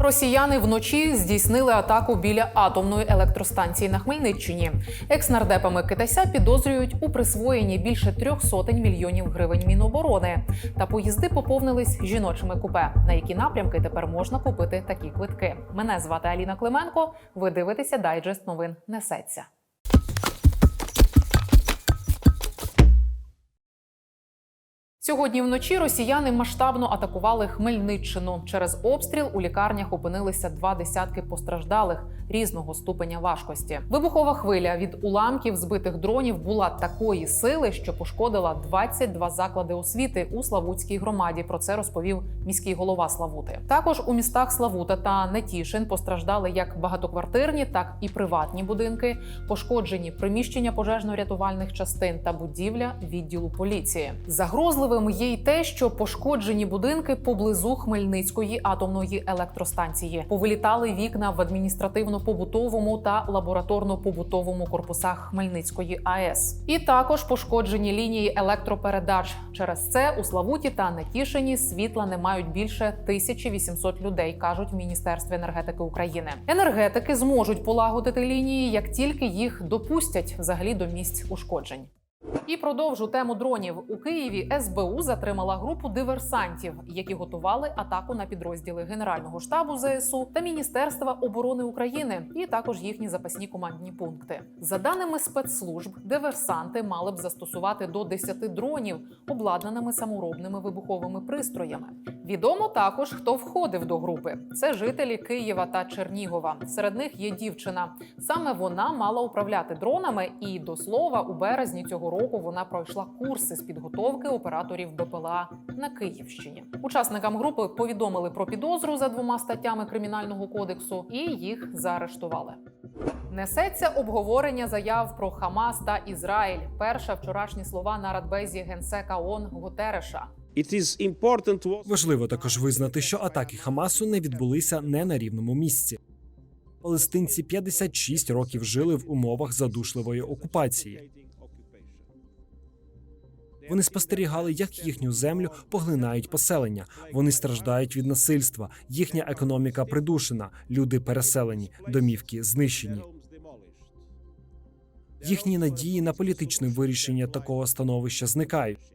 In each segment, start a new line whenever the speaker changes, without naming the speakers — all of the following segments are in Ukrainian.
Росіяни вночі здійснили атаку біля атомної електростанції на Хмельниччині. Екснардепами Китайся підозрюють у присвоєнні більше трьох сотень мільйонів гривень Міноборони. Та поїзди поповнились жіночими купе. На які напрямки тепер можна купити такі квитки? Мене звати Аліна Клименко. Ви дивитеся дайджест новин несеться. Сьогодні вночі росіяни масштабно атакували Хмельниччину. Через обстріл у лікарнях опинилися два десятки постраждалих різного ступеня важкості. Вибухова хвиля від уламків збитих дронів була такої сили, що пошкодила 22 заклади освіти у Славутській громаді. Про це розповів міський голова Славути. Також у містах Славута та Нетішин постраждали як багатоквартирні, так і приватні будинки. Пошкоджені приміщення пожежно-рятувальних частин та будівля відділу поліції. Загрозливим є й те, що пошкоджені будинки поблизу Хмельницької атомної електростанції повилітали вікна в адміністративно-побутовому та лабораторно-побутовому корпусах Хмельницької АЕС. І також пошкоджені лінії електропередач. Через це у Славуті та Нетішині світла не мають більше 1800 людей, кажуть в Міністерстві енергетики України. Енергетики зможуть полагодити лінії, як тільки їх допустять взагалі до місць ушкоджень. І продовжу тему дронів у Києві. СБУ затримала групу диверсантів, які готували атаку на підрозділи Генерального штабу ЗСУ та Міністерства оборони України, і також їхні запасні командні пункти. За даними спецслужб, диверсанти мали б застосувати до 10 дронів, обладнаними саморобними вибуховими пристроями. Відомо також, хто входив до групи. Це жителі Києва та Чернігова. Серед них є дівчина. Саме вона мала управляти дронами, і до слова, у березні цього року вона пройшла курси з підготовки операторів БПЛА на Київщині. Учасникам групи повідомили про підозру за двома статтями кримінального кодексу і їх заарештували. Несеться обговорення заяв про Хамас та Ізраїль. Перша вчорашні слова на радбезі генсека ООН Гутереша.
It is important to
Важливо також визнати, що атаки Хамасу не відбулися не на рівному місці. Палестинці 56 років жили в умовах задушливої окупації. Вони спостерігали, як їхню землю поглинають поселення. Вони страждають від насильства. Їхня економіка придушена, люди переселені, домівки знищені. Їхні надії на політичне вирішення такого становища зникають.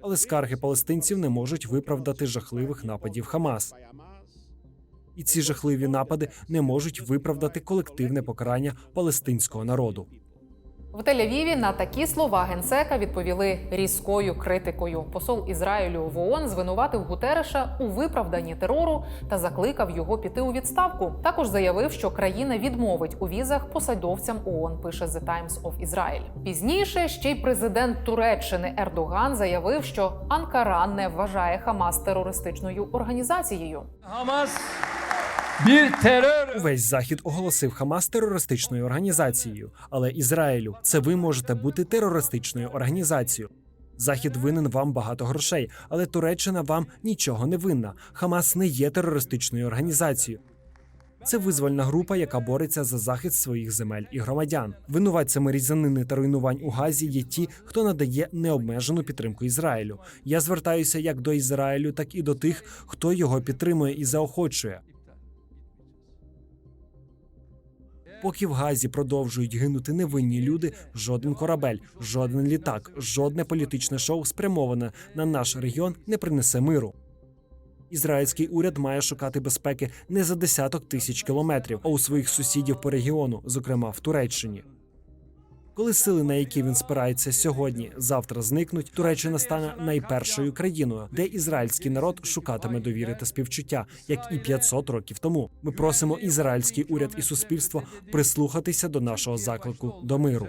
Але скарги палестинців не можуть виправдати жахливих нападів Хамас. І ці жахливі напади не можуть виправдати колективне покарання палестинського народу.
В Тель-Авіві на такі слова генсека відповіли різкою критикою. Посол Ізраїлю в ООН звинуватив Гутереша у виправданні терору та закликав його піти у відставку. Також заявив, що країна відмовить у візах посадовцям ООН, пише The Times of Israel. Пізніше ще й президент Туреччини Ердоган заявив, що Анкара не вважає Хамас терористичною організацією.
Hamas bir terör
Увесь захід оголосив Хамас терористичною організацією, але Ізраїлю це ви можете бути терористичною організацією. Захід винен вам багато грошей, але Туреччина вам нічого не винна. Хамас не є терористичною організацією. Це визвольна група, яка бореться за захист своїх земель і громадян. Винуватцями різанини та руйнувань у Газі є ті, хто надає необмежену підтримку Ізраїлю. Я звертаюся як до Ізраїлю, так і до тих, хто його підтримує і заохочує. Поки в Газі продовжують гинути невинні люди, жоден корабель, жоден літак, жодне політичне шоу спрямоване на наш регіон не принесе миру. Ізраїльський уряд має шукати безпеки не за десяток тисяч кілометрів, а у своїх сусідів по регіону, зокрема в Туреччині. Коли сили, на які він спирається сьогодні, завтра зникнуть, Туреччина стане найпершою країною, де ізраїльський народ шукатиме довіри та співчуття, як і 500 років тому. Ми просимо ізраїльський уряд і суспільство прислухатися до нашого заклику до миру.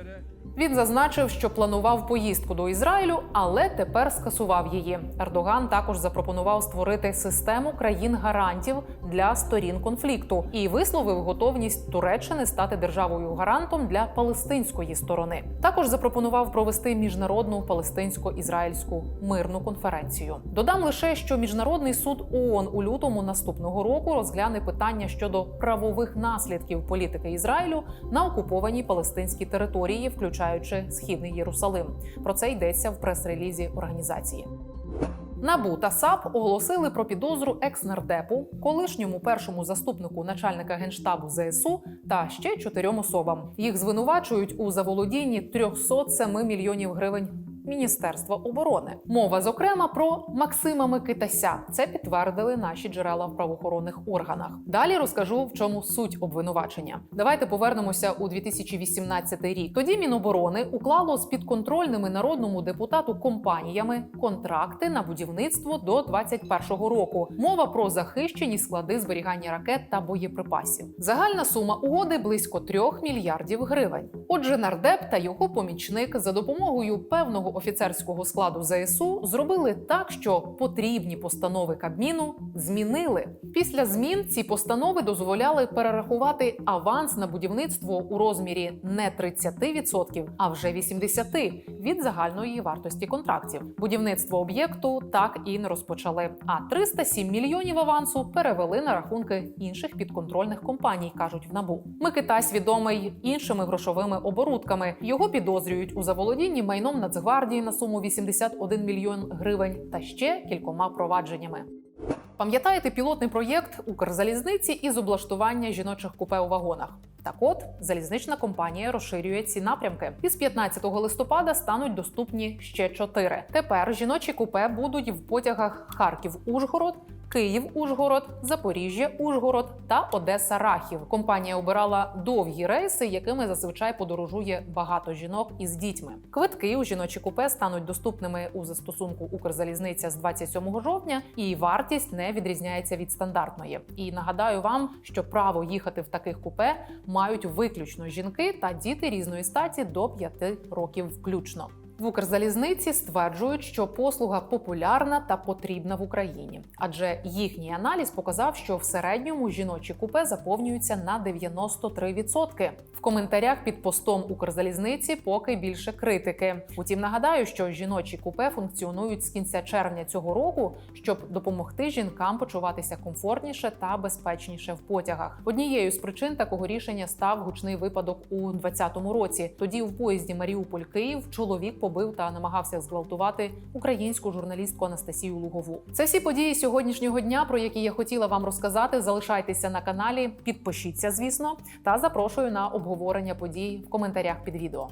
Він зазначив, що планував поїздку до Ізраїлю, але тепер скасував її. Ердоган також запропонував створити систему країн-гарантів для сторін конфлікту і висловив готовність Туреччини стати державою гарантом для палестинської сторони. Також запропонував провести міжнародну палестинсько-ізраїльську мирну конференцію. Додам лише, що міжнародний суд ООН у лютому наступного року розгляне питання щодо правових наслідків політики Ізраїлю на окупованій палестинській території, включаючи східний Єрусалим. Про це йдеться в прес-релізі організації. Набу та САП оголосили про підозру екс-нардепу, колишньому першому заступнику начальника генштабу ЗСУ та ще чотирьом особам. Їх звинувачують у заволодінні 307 мільйонів гривень. Міністерства оборони мова зокрема про Максима Микитася. Це підтвердили наші джерела в правоохоронних органах. Далі розкажу в чому суть обвинувачення. Давайте повернемося у 2018 рік. Тоді Міноборони уклало з підконтрольними народному депутату компаніями контракти на будівництво до 2021 року. Мова про захищені склади зберігання ракет та боєприпасів. Загальна сума угоди близько 3 мільярдів гривень. Отже, нардеп та його помічник за допомогою певного офіцерського складу ЗСУ зробили так, що потрібні постанови Кабміну змінили. Після змін ці постанови дозволяли перерахувати аванс на будівництво у розмірі не 30%, а вже 80% від загальної вартості контрактів. Будівництво об'єкту так і не розпочали. А 307 мільйонів авансу перевели на рахунки інших підконтрольних компаній, кажуть в набу. Микитась відомий іншими грошовими оборудками. Його підозрюють у заволодінні майном Нацгвардії на суму 81 мільйон гривень та ще кількома провадженнями. Пам'ятаєте пілотний проєкт Укрзалізниці із облаштування жіночих купе у вагонах? Так от залізнична компанія розширює ці напрямки. Із 15 листопада стануть доступні ще чотири. Тепер жіночі купе будуть в потягах Харків-Ужгород, Київ-Ужгород, Запоріжжя-Ужгород та Одеса-Рахів. Компанія обирала довгі рейси, якими зазвичай подорожує багато жінок із дітьми. Квитки у жіночі купе стануть доступними у застосунку Укрзалізниця з 27 жовтня, і вартість не відрізняється від стандартної. І нагадаю вам, що право їхати в таких купе мають виключно жінки та діти різної статі до 5 років включно. В Укрзалізниці стверджують, що послуга популярна та потрібна в Україні, адже їхній аналіз показав, що в середньому жіночі купе заповнюються на 93%. В коментарях під постом Укрзалізниці поки більше критики. Утім, нагадаю, що жіночі купе функціонують з кінця червня цього року, щоб допомогти жінкам почуватися комфортніше та безпечніше в потягах. Однією з причин такого рішення став гучний випадок у 2020 році. Тоді в поїзді Маріуполь Київ чоловік побив та намагався зґвалтувати українську журналістку Анастасію Лугову. Це всі події сьогоднішнього дня, про які я хотіла вам розказати. Залишайтеся на каналі, підпишіться, звісно, та запрошую на обговорення подій в коментарях під відео.